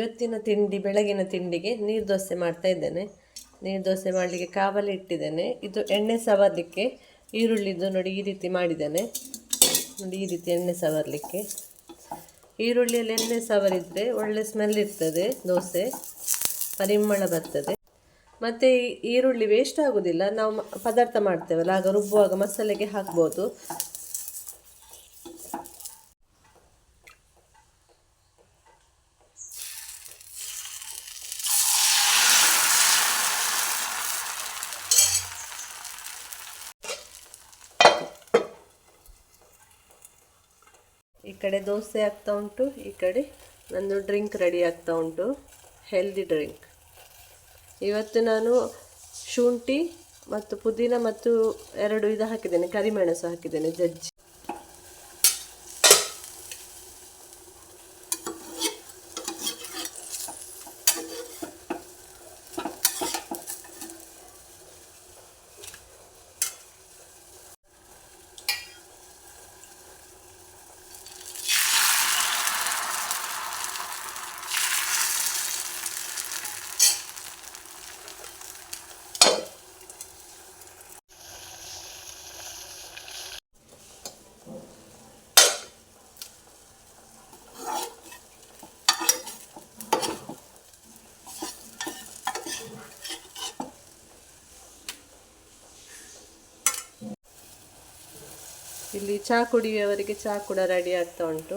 ಇವತ್ತಿನ ತಿಂಡಿ, ಬೆಳಗಿನ ತಿಂಡಿಗೆ ನೀರು ದೋಸೆ ಮಾಡ್ತಾ ಇದ್ದೇನೆ. ನೀರು ದೋಸೆ ಮಾಡಲಿಕ್ಕೆ ಕಾವಲಿ ಇಟ್ಟಿದ್ದೇನೆ. ಇದು ಎಣ್ಣೆ ಸವರಲಿಕ್ಕೆ ಈರುಳ್ಳಿದ್ದು ನೋಡಿ ಈ ರೀತಿ ಮಾಡಿದ್ದೇನೆ. ನೋಡಿ ಈ ರೀತಿ ಎಣ್ಣೆ ಸವರಲಿಕ್ಕೆ. ಈರುಳ್ಳಿಯಲ್ಲಿ ಎಣ್ಣೆ ಸವರಿದ್ರೆ ಒಳ್ಳೆ ಸ್ಮೆಲ್ ಇರ್ತದೆ ದೋಸೆ. ಪರಿಮಳ ಬರ್ತದೆ. ಮತ್ತು ಈರುಳ್ಳಿ ವೇಸ್ಟ್ ಆಗೋದಿಲ್ಲ. ನಾವು ಪದಾರ್ಥ ಮಾಡ್ತೇವಲ್ಲ, ಆಗ ರುಬ್ಬುವಾಗ ಮಸಾಲೆಗೆ ಹಾಕ್ಬೋದು. ಕಡೆ ದೋಸೆ ಆಗ್ತಾ ಉಂಟು, ಈ ಕಡೆ ನಂದು ಡ್ರಿಂಕ್ ರೆಡಿ ಆಗ್ತಾ ಉಂಟು ಹೆಲ್ದಿ ಡ್ರಿಂಕ್ ಇವತ್ತು ನಾನು ಶುಂಠಿ ಮತ್ತು ಪುದೀನ ಮತ್ತು ಎರಡು ಇದು ಹಾಕಿದ್ದೇನೆ, ಕರಿಮೆಣಸು ಹಾಕಿದ್ದೇನೆ, ಜಜ್ಜಿ. ಇಲ್ಲಿ ಚಹಾ ಕುಡಿಯುವವರಿಗೆ ಚಹಾ ಕೂಡ ರೆಡಿ ಆಗ್ತಾ ಉಂಟು.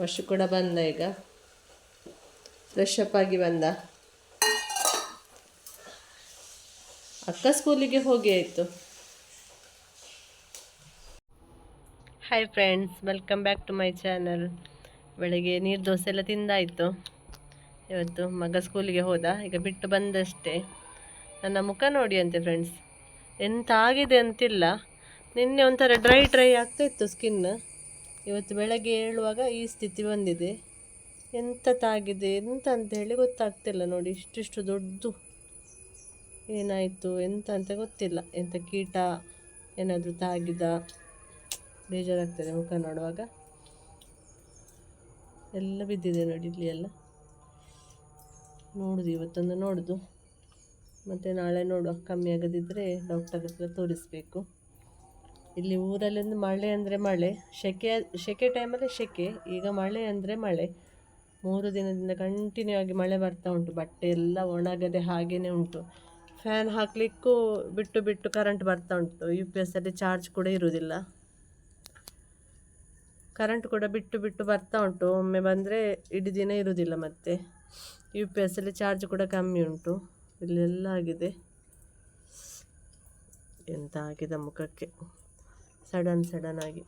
ವರ್ಷ ಕೂಡ ಬಂದ ಈಗ. ಫ್ರೆಶ್ ಆಗಿ ಬಂದ. ಅಕ್ಕ ಸ್ಕೂಲಿಗೆ ಹೋಗಿ ಆಯಿತು. Hi friends welcome back to my channel ಬೆಳಗ್ಗೆ ನೀರು ದೋಸೆ ಎಲ್ಲ ತಿಂದಾಯಿತು. ಇವತ್ತು ಮಗ ಸ್ಕೂಲಿಗೆ ಹೋದ, ಈಗ ಬಿಟ್ಟು ಬಂದಷ್ಟೇ. ನನ್ನ ಮುಖ ನೋಡಿ ಅಂತೆ ಫ್ರೆಂಡ್ಸ್ ಎಂತ ಆಗಿದೆ ಅಂತಿಲ್ಲ. ನಿನ್ನೆ ಒಂಥರ ಡ್ರೈ ಡ್ರೈ ಆಗ್ತಾ ಇತ್ತು ಸ್ಕಿನ್ ಇವತ್ತು ಬೆಳಗ್ಗೆ ಏಳುವಾಗ ಈ ಸ್ಥಿತಿ ಬಂದಿದೆ. ಎಂತ ತಾಗಿದೆ, ಎಂತ ಅಂತ ಹೇಳಿ ಗೊತ್ತಾಗ್ತಿಲ್ಲ ನೋಡಿ, ಇಷ್ಟಿಷ್ಟು ದೊಡ್ಡದು ಏನಾಯಿತು, ಎಂತ ಅಂತ ಗೊತ್ತಿಲ್ಲ. ಎಂಥ ಕೀಟ, ಏನಾದರೂ ತಾಗಿದ. ಬೇಜಾರಾಗ್ತದೆ ಮುಖ ನೋಡುವಾಗ. ಎಲ್ಲ ಬಿದ್ದಿದೆ ನೋಡಿ ಇಲ್ಲಿ ಎಲ್ಲ. ನೋಡುದು, ಇವತ್ತೊಂದು ನೋಡುದು. ಮತ್ತು ನಾಳೆ ನೋಡುವ. ಕಮ್ಮಿ ಆಗದಿದ್ದರೆ ಡಾಕ್ಟರ್ ಹತ್ರ ತೋರಿಸಬೇಕು. ಇಲ್ಲಿ ಊರಲ್ಲಿ ಒಂದು ಮಳೆ ಅಂದರೆ ಮಳೆ ಸೆಕೆ ಸೆಕೆ ಟೈಮಲ್ಲಿ ಸೆಕೆ ಈಗ ಮಳೆ ಅಂದರೆ ಮಳೆ. ಮೂರು ದಿನದಿಂದ ಕಂಟಿನ್ಯೂ ಆಗಿ ಮಳೆ ಬರ್ತಾ ಉಂಟು, ಬಟ್ಟೆ ಎಲ್ಲ ಒಣಗದೆ ಹಾಗೇ ಉಂಟು. ಫ್ಯಾನ್ ಹಾಕಲಿಕ್ಕೂ ಬಿಟ್ಟು ಬಿಟ್ಟು ಕರೆಂಟ್ ಬರ್ತಾ ಉಂಟು. ಯು ಪಿ ಎಸ್ ಅಲ್ಲಿ ಚಾರ್ಜ್ ಕೂಡ ಇರುವುದಿಲ್ಲ ಕರೆಂಟ್ ಕೂಡ ಬಿಟ್ಟು ಬಿಟ್ಟು ಬರ್ತಾ ಉಂಟು. ಒಮ್ಮೆ ಬಂದರೆ ಇಡೀ ದಿನ ಇರುವುದಿಲ್ಲ ಮತ್ತೆ. ಯು ಪಿ ಎಸ್ ಅಲ್ಲಿ ಚಾರ್ಜ್ ಕೂಡ ಕಮ್ಮಿ ಉಂಟು. ಇಲ್ಲೆಲ್ಲ ಆಗಿದೆ. ಎಂತ ಆಗಿದೆ ಮುಖಕ್ಕೆ. ಸಡನ್ ಸಡನ್ ಆಗಿ.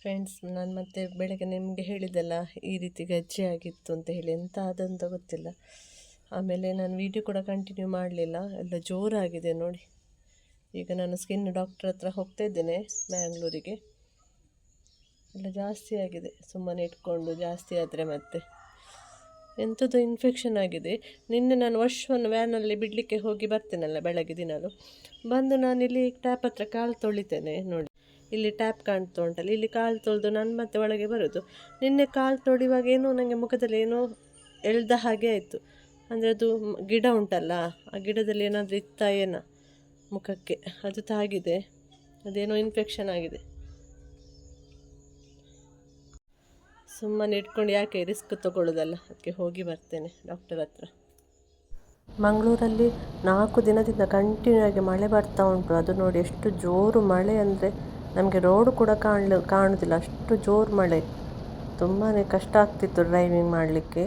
ಫ್ರೆಂಡ್ಸ್ ನಾನು ಮತ್ತೆ ಬೆಳಗ್ಗೆ ನಿಮಗೆ ಹೇಳಿದ್ದೆಲ್ಲ ಈ ರೀತಿ ಗಜ್ಜೆ ಆಗಿತ್ತು ಅಂತ ಹೇಳಿ ಎಂತ ಆದಂತ ಗೊತ್ತಿಲ್ಲ. ಆಮೇಲೆ ನಾನು ವೀಡಿಯೋ ಕೂಡ ಕಂಟಿನ್ಯೂ ಮಾಡಲಿಲ್ಲ. ಎಲ್ಲ ಜೋರಾಗಿದೆ ನೋಡಿ. ಈಗ ನಾನು ಸ್ಕಿನ್ ಡಾಕ್ಟರ್ ಹತ್ರ ಹೋಗ್ತಾ ಇದ್ದೇನೆ ಮ್ಯಾಂಗ್ಳೂರಿಗೆ ಎಲ್ಲ ಜಾಸ್ತಿ ಆಗಿದೆ. ಸುಮ್ಮನೆ ಇಟ್ಕೊಂಡು ಜಾಸ್ತಿ ಆದರೆ ಮತ್ತೆ. ಎಂಥದ್ದು ಇನ್ಫೆಕ್ಷನ್ ಆಗಿದೆ. ನಿನ್ನೆ ನಾನು ವರ್ಷವನ್ನು ವ್ಯಾನಲ್ಲಿ ಬಿಡಲಿಕ್ಕೆ ಹೋಗಿ ಬರ್ತೇನಲ್ಲ ಬೆಳಗ್ಗೆ ದಿನಾಲು. ಬಂದು ನಾನಿಲ್ಲಿ ಟ್ಯಾಪ್ ಹತ್ರ ಕಾಲು ತೊಳಿತೇನೆ ನೋಡಿ. ಇಲ್ಲಿ ಟ್ಯಾಪ್ ಕಾಣ್ತಾ ಉಂಟಲ್ಲ, ಇಲ್ಲಿ ಕಾಲು ತೊಳೆದು ನಾನು ಮತ್ತೆ ಒಳಗೆ ಬರೋದು. ನಿನ್ನೆ ಕಾಲು ತೊಳೆಯುವಾಗ ಏನೋ ನನಗೆ ಮುಖದಲ್ಲಿ ಏನೋ ಎಳ್ದ ಹಾಗೆ ಆಯಿತು. ಅಂದರೆ ಅದು ಗಿಡ ಉಂಟಲ್ಲ, ಆ ಗಿಡದಲ್ಲಿ ಏನಾದರೂ ಇತ್ತ ಏನೋ. ಮುಖಕ್ಕೆ. ಅದು ತಾಗಿದೆ. ಅದೇನೋ ಇನ್ಫೆಕ್ಷನ್ ಆಗಿದೆ. ಸುಮ್ಮನೆ ಇಟ್ಕೊಂಡು ಯಾಕೆ ರಿಸ್ಕ್ ತಗೊಳ್ಳೋದಲ್ಲ? ಅದಕ್ಕೆ ಹೋಗಿ ಬರ್ತೇನೆ ಡಾಕ್ಟರ್ ಹತ್ರ. ಮಂಗಳೂರಲ್ಲಿ ನಾಲ್ಕು ದಿನದಿಂದ ಕಂಟಿನ್ಯೂ ಆಗಿ ಮಳೆ ಬರ್ತಾ ಉಂಟು. ಅದು ನೋಡಿ ಎಷ್ಟು ಜೋರು ಮಳೆ ಅಂದರೆ ನಮಗೆ ರೋಡು ಕೂಡ ಕಾಣಲು ಕಾಣುವುದಿಲ್ಲ ಅಷ್ಟು ಜೋರು ಮಳೆ. ತುಂಬಾ ಕಷ್ಟ ಆಗ್ತಿತ್ತು ಡ್ರೈವಿಂಗ್ ಮಾಡಲಿಕ್ಕೆ.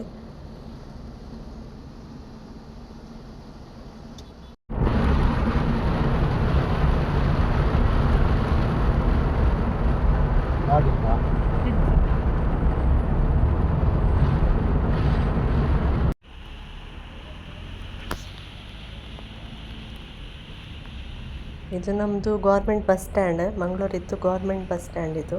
ಇದು ನಮ್ಮದು ಗೌರ್ಮೆಂಟ್ ಬಸ್ ಸ್ಟ್ಯಾಂಡ್ ಮಂಗಳೂರಿತ್ತು ಗೌರ್ಮೆಂಟ್ ಬಸ್ ಸ್ಟ್ಯಾಂಡ್ ಇದು.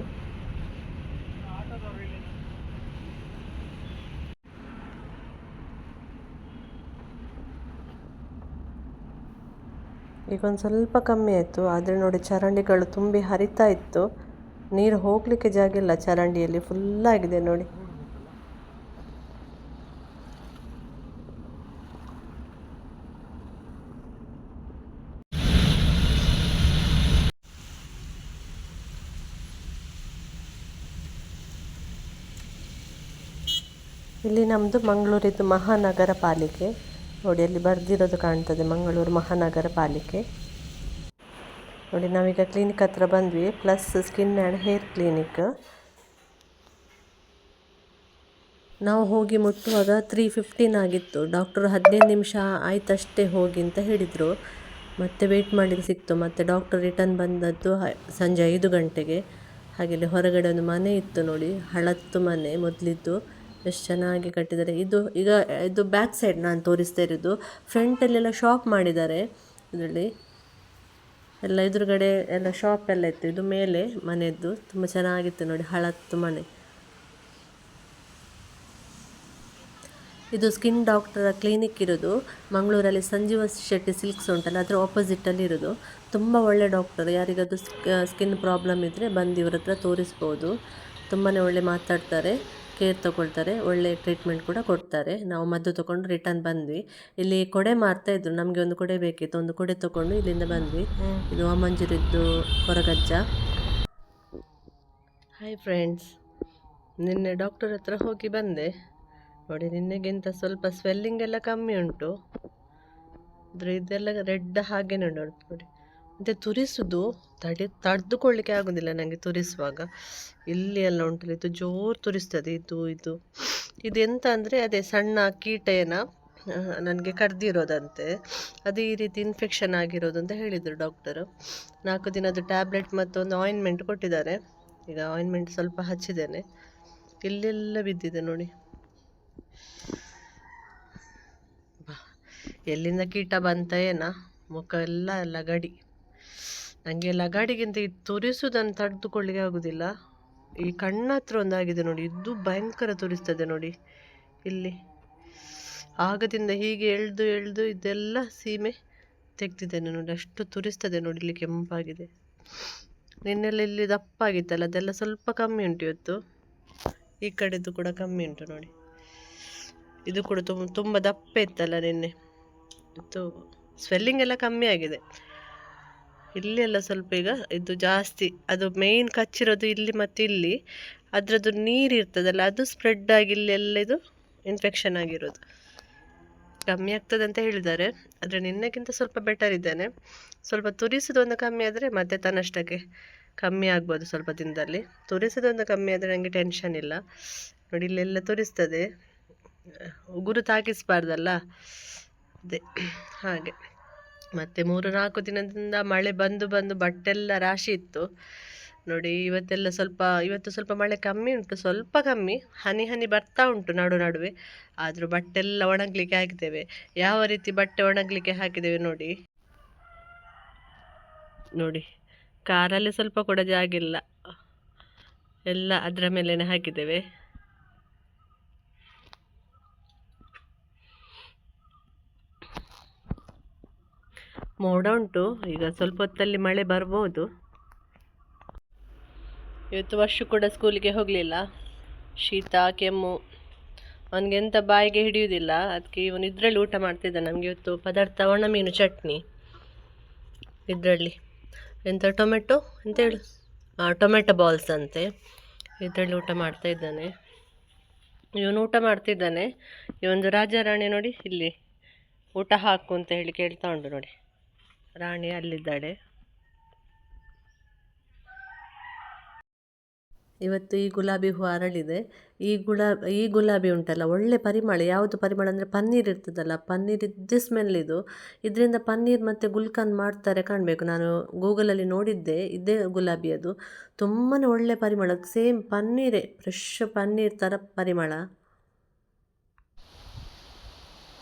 ಈಗ ಒಂದು ಸ್ವಲ್ಪ ಕಮ್ಮಿ ಆಯಿತು, ಆದರೆ ನೋಡಿ ಚರಂಡಿಗಳು ತುಂಬಿ ಹರಿತಾ ಇತ್ತು. ನೀರು ಹೋಗಲಿಕ್ಕೆ ಜಾಗಿಲ್ಲ ಚರಂಡಿಯಲ್ಲಿ ಫುಲ್ಲಾಗಿದೆ ನೋಡಿ. ಇಲ್ಲಿ ನಮ್ಮದು ಮಂಗಳೂರಿದ್ದು ಮಹಾನಗರ ಪಾಲಿಕೆ. ನೋಡಿ, ಅಲ್ಲಿ ಬರೆದಿರೋದು ಕಾಣ್ತದೆ, ಮಂಗಳೂರು ಮಹಾನಗರ ಪಾಲಿಕೆ. ನೋಡಿ, ನಾವೀಗ ಕ್ಲಿನಿಕ್ ಹತ್ರ ಬಂದ್ವಿ. Plus skin and hair clinic ನಾವು ಹೋಗಿ ಮುಟ್ಟುವಾಗ ತ್ರೀ ಫಿಫ್ಟೀನ್ ಆಗಿತ್ತು. ಡಾಕ್ಟರ್ ಹದಿನೈದು ನಿಮಿಷ ಆಯ್ತಷ್ಟೇ ಹೋಗಿ ಅಂತ ಹೇಳಿದರು. ಮತ್ತೆ ವೆಯ್ಟ್ ಮಾಡಲಿಕ್ಕೆ ಸಿಕ್ತು. ಮತ್ತು ಡಾಕ್ಟರ್ ರಿಟರ್ನ್ ಬಂದದ್ದು ಸಂಜೆ ಐದು ಗಂಟೆಗೆ. ಹಾಗೆಲ್ಲ ಹೊರಗಡೆ ಒಂದು ಮನೆ ಇತ್ತು ನೋಡಿ, ಹಳತ್ತು ಮನೆ ಮೊದಲಿದ್ದು. ಎಷ್ಟು ಚೆನ್ನಾಗಿ ಕಟ್ಟಿದ್ದಾರೆ. ಇದು ಈಗ, ಇದು ಬ್ಯಾಕ್ ಸೈಡ್ ನಾನು ತೋರಿಸ್ತಾ ಇರೋದು. ಫ್ರಂಟಲ್ಲೆಲ್ಲ ಶಾಪ್ ಮಾಡಿದ್ದಾರೆ. ಇದರಲ್ಲಿ ಎಲ್ಲ ಎದುರುಗಡೆ ಎಲ್ಲ ಶಾಪ್ ಎಲ್ಲ ಇತ್ತು. ಇದು ಮೇಲೆ ಮನೆಯದ್ದು ತುಂಬ ಚೆನ್ನಾಗಿತ್ತು ನೋಡಿ, ಹಳತ್ತು ಮನೆ. ಇದು ಸ್ಕಿನ್ ಡಾಕ್ಟರ್ ಕ್ಲಿನಿಕ್ ಇರೋದು. ಮಂಗಳೂರಲ್ಲಿ ಸಂಜೀವ ಶೆಟ್ಟಿ ಸಿಲ್ಕ್ಸ್ ಉಂಟಲ್ಲ, ಅದರ ಆಪೋಸಿಟಲ್ಲಿ ಇರೋದು. ತುಂಬ ಒಳ್ಳೆ ಡಾಕ್ಟರ್ ಯಾರಿಗಾದ್ರೂ ಸ್ಕಿನ್ ಪ್ರಾಬ್ಲಮ್ ಇದ್ದರೆ ಬಂದು ಇವ್ರ ಹತ್ರ ತೋರಿಸ್ಬೋದು. ತುಂಬಾ ಒಳ್ಳೆ ಮಾತಾಡ್ತಾರೆ. ಕೇರ್ ತೊಗೊಳ್ತಾರೆ, ಒಳ್ಳೆ ಟ್ರೀಟ್ಮೆಂಟ್ ಕೂಡ ಕೊಡ್ತಾರೆ. ನಾವು ಮದ್ದು ತಗೊಂಡು ರಿಟರ್ನ್ ಬಂದ್ವಿ. ಇಲ್ಲಿ ಕೊಡೆ ಮಾರ್ತಾ ಇದ್ರು. ನಮಗೆ ಒಂದು ಕೊಡೆ ಬೇಕಿತ್ತು. ಒಂದು ಕೊಡೆ ತಗೊಂಡು ಇಲ್ಲಿಂದ ಬಂದ್ವಿ. ಇದು ಅಮಂಜೂರಿದ್ದು ಹೊರಗಜ್ಜ ಹಾಯ್ ಫ್ರೆಂಡ್ಸ್ ನಿನ್ನೆ ಡಾಕ್ಟರ್ ಹತ್ರ ಹೋಗಿ ಬಂದೆ. ನೋಡಿ, ನಿನ್ನೆಗಿಂತ ಸ್ವಲ್ಪ ಸ್ವೆಲ್ಲಿಂಗ್ ಎಲ್ಲ ಕಮ್ಮಿ ಉಂಟು. ಆದರೆ ಇದೆಲ್ಲ ರೆಡ್ ಹಾಗೆ ನೋಡಿ. ಮತ್ತು ತುರಿಸೋದು ತಡೆ ತಡೆದುಕೊಳ್ಳಿಕ್ಕೆ ಆಗೋದಿಲ್ಲ ನನಗೆ ತುರಿಸುವಾಗ. ಇಲ್ಲಿ ಎಲ್ಲ ಉಂಟಲ್ಲ, ಇದು ಜೋರು ತುರಿಸ್ತದೆ, ಇದು ಇದು. ಇದೆಂತ ಅಂದರೆ ಅದೇ ಸಣ್ಣ ಕೀಟ ಏನ ನನಗೆ ಕಡ್ದಿರೋದಂತೆ ಅದು ಈ ರೀತಿ ಇನ್ಫೆಕ್ಷನ್ ಆಗಿರೋದು ಅಂತ ಹೇಳಿದರು ಡಾಕ್ಟರು ನಾಲ್ಕು ದಿನದ ಟ್ಯಾಬ್ಲೆಟ್ ಮತ್ತು ಒಂದು ಆಯಿಂಟ್ಮೆಂಟ್ ಕೊಟ್ಟಿದ್ದಾರೆ. ಈಗ ಆಯಿಂಟ್ಮೆಂಟ್ ಸ್ವಲ್ಪ ಹಚ್ಚಿದ್ದೇನೆ. ಇಲ್ಲೆಲ್ಲ ಬಿದ್ದಿದೆ ನೋಡಿ. ಎಲ್ಲಿಂದ ಕೀಟ ಬಂತ ಏನ? ಮುಖ ಎಲ್ಲ ಲಗಡಿ ನನಗೆ ಲಗಾಡಿಗಿಂತ ಈ ತುರಿಸುವುದನ್ನು ತಡೆದುಕೊಳ್ಳಿಕ್ಕೆ ಆಗೋದಿಲ್ಲ. ಈ ಕಣ್ಣತ್ರ ಒಂದಾಗಿದೆ ನೋಡಿ ಇದು ಭಯಂಕರ ತುರಿಸ್ತದೆ ನೋಡಿ ಇಲ್ಲಿ. ಆಗದಿಂದ ಹೀಗೆ ಎಳ್ದು ಎಳ್ದು ಇದೆಲ್ಲ ಸೀಮೆ ತೆಗ್ದಿದ್ದೇನೆ ನೋಡಿ, ಅಷ್ಟು ತುರಿಸ್ತದೆ ನೋಡಿ ಇಲ್ಲಿ ಕೆಂಪಾಗಿದೆ. ನಿನ್ನೆಲ್ಲ ಇಲ್ಲಿ ದಪ್ಪ ಆಗಿತ್ತಲ್ಲ ಅದೆಲ್ಲ ಸ್ವಲ್ಪ ಕಮ್ಮಿ ಉಂಟು ಇವತ್ತು. ಈ ಕಡೆದು ಕೂಡ ಕಮ್ಮಿ ಉಂಟು ನೋಡಿ. ಇದು ಕೂಡ ತುಂಬ ತುಂಬ ದಪ್ಪ ಇತ್ತಲ್ಲ ನಿನ್ನೆ. ಇತ್ತು ಸ್ವೆಲ್ಲಿಂಗ್ ಎಲ್ಲ ಕಮ್ಮಿ ಆಗಿದೆ. ಇಲ್ಲಿ ಎಲ್ಲ ಸ್ವಲ್ಪ ಈಗ ಇದು ಜಾಸ್ತಿ. ಅದು ಮೇಯ್ನ್ ಕಚ್ಚಿರೋದು ಇಲ್ಲಿ ಮತ್ತು ಇಲ್ಲಿ. ಅದರದ್ದು ನೀರು ಇರ್ತದಲ್ಲ, ಅದು ಸ್ಪ್ರೆಡ್ ಆಗಿ ಇಲ್ಲೆಲ್ಲ ಇದು ಇನ್ಫೆಕ್ಷನ್ ಆಗಿರೋದು. ಕಮ್ಮಿ ಆಗ್ತದೆ ಅಂತ ಹೇಳಿದ್ದಾರೆ. ಆದರೆ ನಿನ್ನೆಗಿಂತ ಸ್ವಲ್ಪ ಬೆಟರ್ ಇದ್ದೇನೆ. ಸ್ವಲ್ಪ ತುರಿಸಿದೊಂದು ಕಮ್ಮಿ ಆದರೆ ಮತ್ತೆ ತನ್ನಷ್ಟಕ್ಕೆ ಕಮ್ಮಿ ಆಗ್ಬೋದು ಸ್ವಲ್ಪ ದಿನದಲ್ಲಿ. ತುರಿಸಿದೊಂದು ಕಮ್ಮಿ ಆದರೆ ನನಗೆ ಟೆನ್ಷನ್ ಇಲ್ಲ. ನೋಡಿ, ಇಲ್ಲೆಲ್ಲ ತುರಿಸ್ತದೆ. ಉಗುರು ತಾಕಿಸ್ಬಾರ್ದಲ್ಲ. ಅದೇ, ಹಾಗೆ. ಮತ್ತು ಮೂರು ನಾಲ್ಕು ದಿನದಿಂದ ಮಳೆ ಬಂದು ಬಂದು ಬಟ್ಟೆಲ್ಲ ರಾಶಿ ಇತ್ತು. ನೋಡಿ, ಇವತ್ತೆಲ್ಲ ಸ್ವಲ್ಪ, ಇವತ್ತು ಸ್ವಲ್ಪ ಮಳೆ ಕಮ್ಮಿ ಉಂಟು, ಸ್ವಲ್ಪ ಕಮ್ಮಿ. ಹನಿ ಹನಿ ಬರ್ತಾ ಉಂಟು ನಡು ನಡುವೆ. ಆದರೂ ಬಟ್ಟೆಲ್ಲ ಒಣಗಲಿಕ್ಕೆ ಹಾಕಿದ್ದೇವೆ. ಯಾವ ರೀತಿ ಬಟ್ಟೆ ಒಣಗಲಿಕ್ಕೆ ಹಾಕಿದ್ದೇವೆ ನೋಡಿ. ನೋಡಿ, ಕಾರಲ್ಲಿ ಸ್ವಲ್ಪ ಕೂಡ ಜಾಗಿಲ್ಲ. ಎಲ್ಲ ಅದರ ಮೇಲೇ ಹಾಕಿದ್ದೇವೆ. ಮೋಡ ಉಂಟು. ಈಗ ಸ್ವಲ್ಪ ಹೊತ್ತಲ್ಲಿ ಮಳೆ ಬರ್ಬೋದು. ಇವತ್ತು ವರ್ಷ ಕೂಡ ಸ್ಕೂಲಿಗೆ ಹೋಗಲಿಲ್ಲ. ಶೀತ, ಕೆಮ್ಮು. ಅವನಿಗೆ ಎಂಥ ಬಾಯಿಗೆ ಹಿಡಿಯುವುದಿಲ್ಲ. ಅದಕ್ಕೆ ಇವನು ಇದರಲ್ಲಿ ಊಟ ಮಾಡ್ತಿದ್ದ ನಮಗೆ ಇವತ್ತು ಪದಾರ್ಥ, ಒಣ ಮೀನು, ಚಟ್ನಿ. ಇದರಲ್ಲಿ. ಎಂಥ ಟೊಮೆಟೊ? ಅಂತ ಹೇಳು? ಹಾಂ ಟೊಮೆಟೊ ಬಾಲ್ಸ್ ಅಂತೆ. ಇದರಲ್ಲಿ ಊಟ ಮಾಡ್ತಾ ಇದ್ದಾನೆ. ಇವನು ಊಟ ಮಾಡ್ತಿದ್ದಾನೆ. ಇವೊಂದು ರಾಜ ರಾಣಿ ನೋಡಿ, ಇಲ್ಲಿ ಊಟ ಹಾಕು ಅಂತ ಹೇಳಿ ಕೇಳ್ತಾ ಉಂಟು ನೋಡಿ. ರಾಣಿ ಅಲ್ಲಿದ್ದಾಳೆ. ಇವತ್ತು ಈ ಗುಲಾಬಿ ಹೂ ಅರಳಿದೆ. ಈ ಗುಲಾಬ್ ಈ ಗುಲಾಬಿ ಉಂಟಲ್ಲ, ಒಳ್ಳೆ ಪರಿಮಳ. ಯಾವುದು ಪರಿಮಳ ಅಂದರೆ ಪನ್ನೀರ್ ಇರ್ತದಲ್ಲ, ಪನ್ನೀರ್ ಇದ್ದ ಸ್ಮೆಲ್ ಇದು. ಇದರಿಂದ ಪನ್ನೀರ್ ಮತ್ತು ಗುಲ್ಕನ್ ಮಾಡ್ತಾರೆ ಕಾಣಬೇಕು. ನಾನು ಗೂಗಲಲ್ಲಿ ನೋಡಿದ್ದೆ, ಇದೇ ಗುಲಾಬಿ ಅದು. ತುಂಬಾ ಒಳ್ಳೆ ಪರಿಮಳ ಸೇಮ್ ಪನ್ನೀರೇ ಫ್ರೆಶ್ ಪನ್ನೀರ್ ಥರ ಪರಿಮಳ.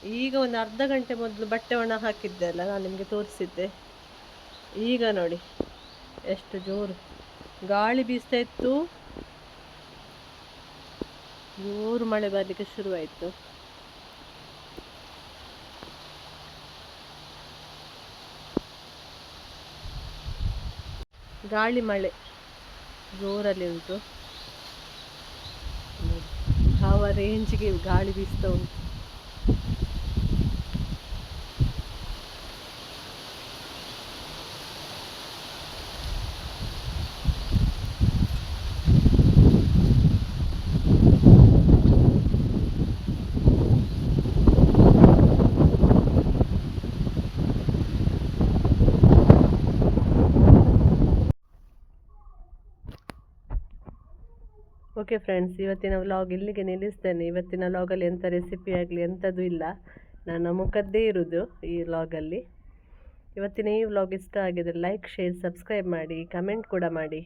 ಈಗ ಒಂದು ಅರ್ಧ ಗಂಟೆ ಮೊದಲು ಬಟ್ಟೆ ಒಣ ಹಾಕಿದ್ದೆ ಅಲ್ಲ, ನಾನು ನಿಮಗೆ ತೋರಿಸಿದ್ದೆ. ಈಗ ನೋಡಿ, ಎಷ್ಟು ಜೋರು. ಗಾಳಿ ಬೀಸ್ತಾ ಇತ್ತು. ಜೋರು ಮಳೆ ಬರಲಿಕ್ಕೆ ಶುರುವಾಯಿತು. ಗಾಳಿ ಮಳೆ, ಜೋರಲ್ಲಿ ಉಂಟು. ಯಾವ ರೇಂಜ್ಗೆ ಗಾಳಿ ಬೀಸ್ತಾ ಉಂಟು? ಓಕೆ ಫ್ರೆಂಡ್ಸ್ ಇವತ್ತಿನ ವ್ಲಾಗ್ ಇಲ್ಲಿಗೆ ನಿಲ್ಲಿಸ್ತೇನೆ. ಇವತ್ತಿನ ವ್ಲಾಗಲ್ಲಿ ಎಂಥ ರೆಸಿಪಿ ಆಗಲಿ ಎಂಥದ್ದು ಇಲ್ಲ. ನನ್ನ ಮುಖದ್ದೇ ಇರೋದು ಈ ವ್ಲಾಗಲ್ಲಿ ಇವತ್ತಿನ ಈ ವ್ಲಾಗ್ ಇಷ್ಟ ಆಗಿದ್ರೆ ಲೈಕ್ ಶೇರ್ ಸಬ್ಸ್ಕ್ರೈಬ್ ಮಾಡಿ ಕಮೆಂಟ್ ಕೂಡ ಮಾಡಿ.